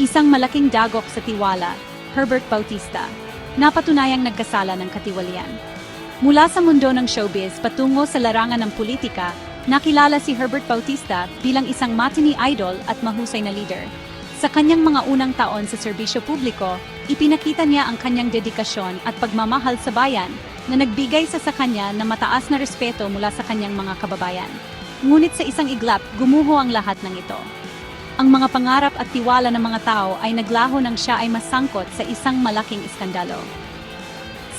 Isang malaking dagok sa tiwala, Herbert Bautista, napatunayang nagkasala ng katiwalian. Mula sa mundo ng showbiz patungo sa larangan ng politika, nakilala si Herbert Bautista bilang isang matinee idol at mahusay na leader. Sa kanyang mga unang taon sa serbisyo publiko, ipinakita niya ang kanyang dedikasyon at pagmamahal sa bayan na nagbigay sa sa kanya ng mataas na respeto mula sa kanyang mga kababayan. Ngunit sa isang iglap, gumuho ang lahat ng ito. Ang mga pangarap at tiwala ng mga tao ay naglaho nang siya ay masangkot sa isang malaking iskandalo.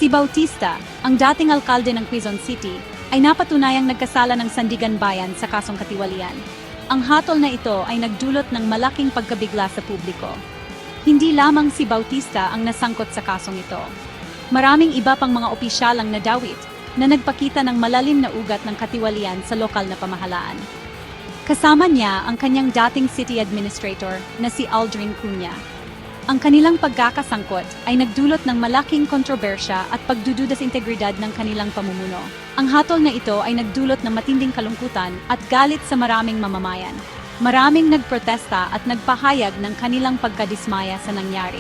Si Bautista, ang dating alkalde ng Quezon City, ay napatunayang nagkasala ng Sandigan Bayan sa kasong katiwalian. Ang hatol na ito ay nagdulot ng malaking pagkabigla sa publiko. Hindi lamang si Bautista ang nasangkot sa kasong ito. Maraming iba pang mga opisyal ang nadawit na nagpakita ng malalim na ugat ng katiwalian sa lokal na pamahalaan. Kasama niya ang kanyang dating city administrator na si Aldrin Cunha. Ang kanilang pagkakasangkot ay nagdulot ng malaking kontrobersya at pagdududa sa integridad ng kanilang pamumuno. Ang hatol na ito ay nagdulot ng matinding kalungkutan at galit sa maraming mamamayan. Maraming nagprotesta at nagpahayag ng kanilang pagkadismaya sa nangyari.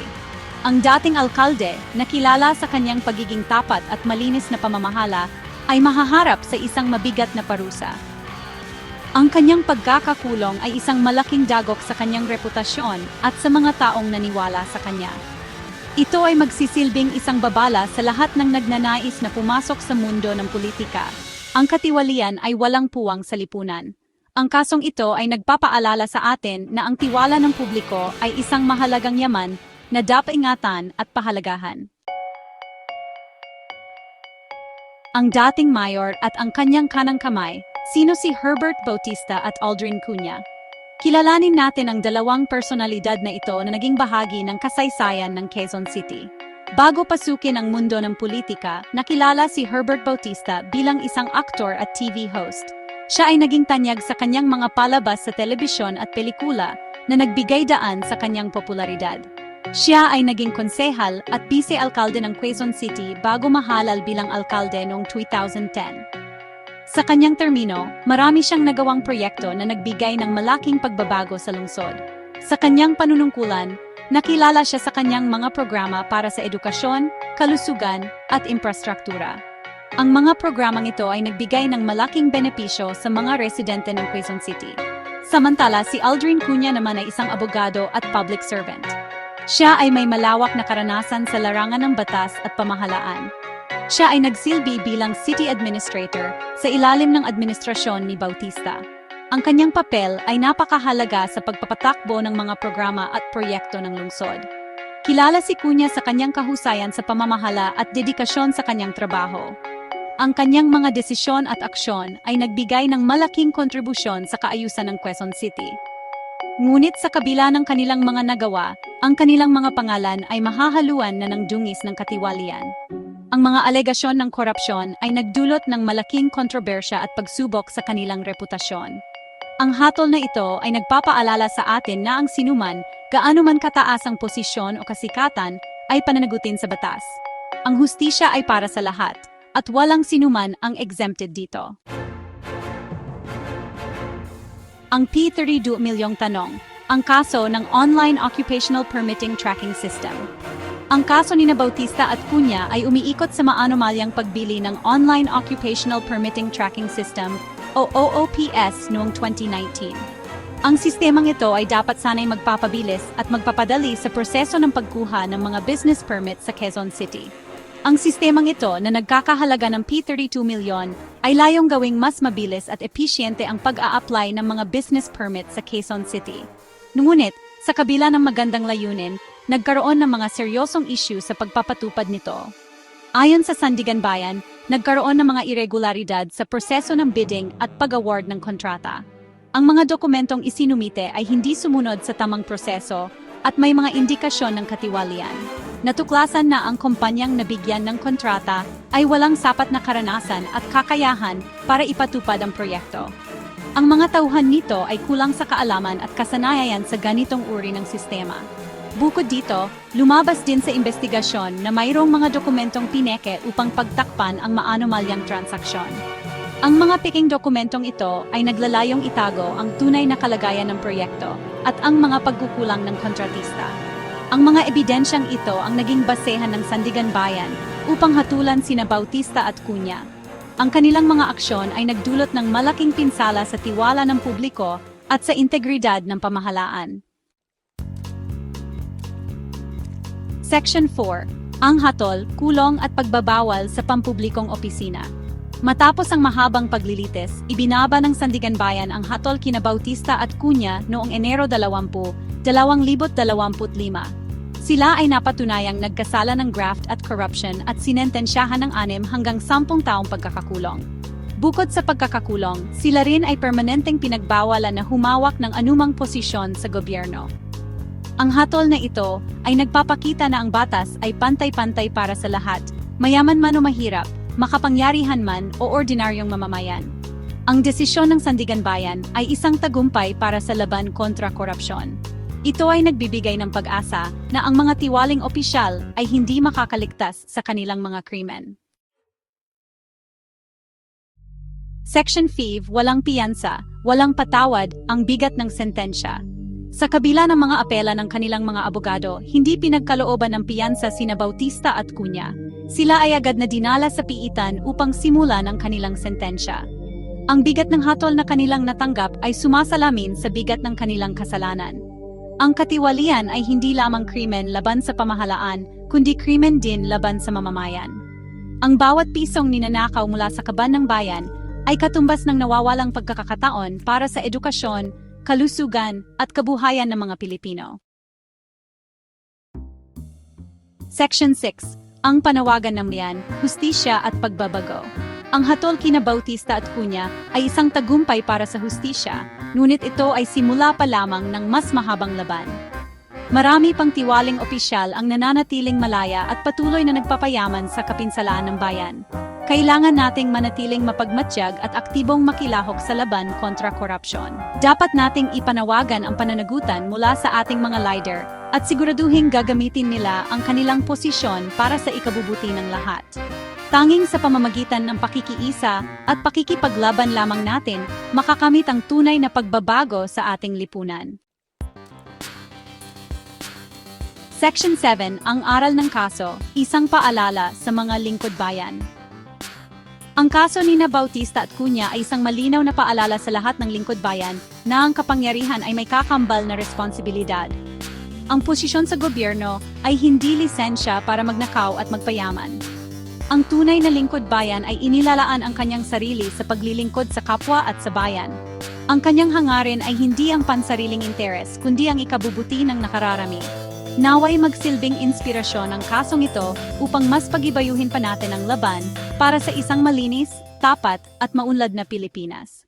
Ang dating alkalde, na kilala sa kanyang pagiging tapat at malinis na pamamahala, ay mahaharap sa isang mabigat na parusa. Ang kanyang pagkakakulong ay isang malaking dagok sa kanyang reputasyon at sa mga taong naniwala sa kanya. Ito ay magsisilbing isang babala sa lahat ng nagnanais na pumasok sa mundo ng politika. Ang katiwalian ay walang puwang sa lipunan. Ang kasong ito ay nagpapaalala sa atin na ang tiwala ng publiko ay isang mahalagang yaman na dapat ingatan at pahalagahan. Ang dating mayor at ang kanyang kanang kamay, sino si Herbert Bautista at Aldrin Cunha. Kilalanin natin ang dalawang personalidad na ito na naging bahagi ng kasaysayan ng Quezon City. Bago pasukin ang mundo ng politika, nakilala si Herbert Bautista bilang isang aktor at TV host. Siya ay naging tanyag sa kanyang mga palabas sa telebisyon at pelikula na nagbigay daan sa kanyang popularidad. Siya ay naging konsehal at vice-alkalde ng Quezon City bago mahalal bilang alkalde noong 2010. Sa kanyang termino, marami siyang nagawang proyekto na nagbigay ng malaking pagbabago sa lungsod. Sa kanyang panunungkulan, nakilala siya sa kanyang mga programa para sa edukasyon, kalusugan, at infrastruktura. Ang mga programang ito ay nagbigay ng malaking benepisyo sa mga residente ng Quezon City. Samantala, si Aldrin Cunha naman ay isang abogado at public servant. Siya ay may malawak na karanasan sa larangan ng batas at pamahalaan. Siya ay nagsilbi bilang city administrator sa ilalim ng administrasyon ni Bautista. Ang kanyang papel ay napakahalaga sa pagpapatakbo ng mga programa at proyekto ng lungsod. Kilala si Cunha sa kanyang kahusayan sa pamamahala at dedikasyon sa kanyang trabaho. Ang kanyang mga desisyon at aksyon ay nagbigay ng malaking kontribusyon sa kaayusan ng Quezon City. Ngunit sa kabila ng kanilang mga nagawa, ang kanilang mga pangalan ay mahahaluan na ng dungis ng katiwalian. Ang mga alegasyon ng korupsyon ay nagdulot ng malaking kontrobersya at pagsubok sa kanilang reputasyon. Ang hatol na ito ay nagpapaalala sa atin na ang sinuman, gaano man kataas ang posisyon o kasikatan, ay pananagutin sa batas. Ang hustisya ay para sa lahat, at walang sinuman ang exempted dito. Ang P32 milyong tanong, ang kaso ng Online Occupational Permitting Tracking System. Ang kaso ni na Bautista at Cunha ay umiikot sa maanomalyang pagbili ng Online Occupational Permitting Tracking System o OOPS noong 2019. Ang sistemang ito ay dapat sanay magpapabilis at magpapadali sa proseso ng pagkuha ng mga business permit sa Quezon City. Ang sistemang ito na nagkakahalaga ng P32 milyon ay layong gawing mas mabilis at episyente ang pag-a-apply ng mga business permit sa Quezon City. Ngunit, sa kabila ng magandang layunin, nagkaroon ng mga seryosong issue sa pagpapatupad nito. Ayon sa Sandigan Bayan, nagkaroon ng mga irregularidad sa proseso ng bidding at pag-award ng kontrata. Ang mga dokumentong isinumite ay hindi sumunod sa tamang proseso at may mga indikasyon ng katiwalian. Natuklasan na ang kumpanyang nabigyan ng kontrata ay walang sapat na karanasan at kakayahan para ipatupad ang proyekto. Ang mga tauhan nito ay kulang sa kaalaman at kasanayan sa ganitong uri ng sistema. Bukod dito, lumabas din sa investigasyon na mayroong mga dokumentong pineke upang pagtakpan ang maanomalyang transaksyon. Ang mga piking dokumentong ito ay naglalayong itago ang tunay na kalagayan ng proyekto at ang mga pagkukulang ng kontratista. Ang mga ebidensyang ito ang naging basehan ng Sandigan Bayan upang hatulan sina Bautista at Cunha. Ang kanilang mga aksyon ay nagdulot ng malaking pinsala sa tiwala ng publiko at sa integridad ng pamahalaan. Section 4. Ang hatol, kulong at pagbabawal sa pampublikong opisina. Matapos ang mahabang paglilitis, ibinaba ng Sandigan Bayan ang hatol kina Bautista at Cunha noong Enero 20, 2025. Sila ay napatunayang nagkasala ng graft at corruption at sinentensyahan ng anim hanggang sampung taong pagkakakulong. Bukod sa pagkakakulong, sila rin ay permanenteng pinagbawalan na humawak ng anumang posisyon sa gobyerno. Ang hatol na ito ay nagpapakita na ang batas ay pantay-pantay para sa lahat, mayaman man o mahirap, makapangyarihan man o ordinaryong mamamayan. Ang desisyon ng Sandigan Bayan ay isang tagumpay para sa laban kontra korupsyon. Ito ay nagbibigay ng pag-asa na ang mga tiwaling opisyal ay hindi makakaligtas sa kanilang mga krimen. Section 5, walang piyansa, walang patawad, ang bigat ng sentensya. Sa kabila ng mga apela ng kanilang mga abogado, hindi pinagkalooban ng piyansa sina Bautista at Cunha. Sila ay agad na dinala sa piitan upang simulan ang kanilang sentensya. Ang bigat ng hatol na kanilang natanggap ay sumasalamin sa bigat ng kanilang kasalanan. Ang katiwalian ay hindi lamang krimen laban sa pamahalaan, kundi krimen din laban sa mamamayan. Ang bawat pisong ninanakaw mula sa kaban ng bayan ay katumbas ng nawawalang pagkakataon para sa edukasyon, kalusugan at kabuhayan ng mga Pilipino. Section 6. Ang panawagan ng liyan, hustisya at pagbabago. Ang hatol kina Bautista at Cunha ay isang tagumpay para sa hustisya, ngunit ito ay simula pa lamang ng mas mahabang laban. Marami pang tiwaling opisyal ang nananatiling malaya at patuloy na nagpapayaman sa kapinsalaan ng bayan. Kailangan nating manatiling mapagmatsyag at aktibong makilahok sa laban kontra korupsyon. Dapat nating ipanawagan ang pananagutan mula sa ating mga leader at siguraduhin gagamitin nila ang kanilang posisyon para sa ikabubuti ng lahat. Tanging sa pamamagitan ng pakikiisa at pakikipaglaban lamang natin, makakamit ang tunay na pagbabago sa ating lipunan. Section 7, ang aral ng kaso, isang paalala sa mga lingkod bayan. Ang kaso ni na Bautista at Cunha ay isang malinaw na paalala sa lahat ng lingkod bayan na ang kapangyarihan ay may kakambal na responsibilidad. Ang posisyon sa gobyerno ay hindi lisensya para magnakaw at magpayaman. Ang tunay na lingkod bayan ay inilalaan ang kanyang sarili sa paglilingkod sa kapwa at sa bayan. Ang kanyang hangarin ay hindi ang pansariling interes, kundi ang ikabubuti ng nakararami. Naway magsilbing inspirasyon ang kasong ito upang mas pagibayuhin pa natin ang laban para sa isang malinis, tapat at maunlad na Pilipinas.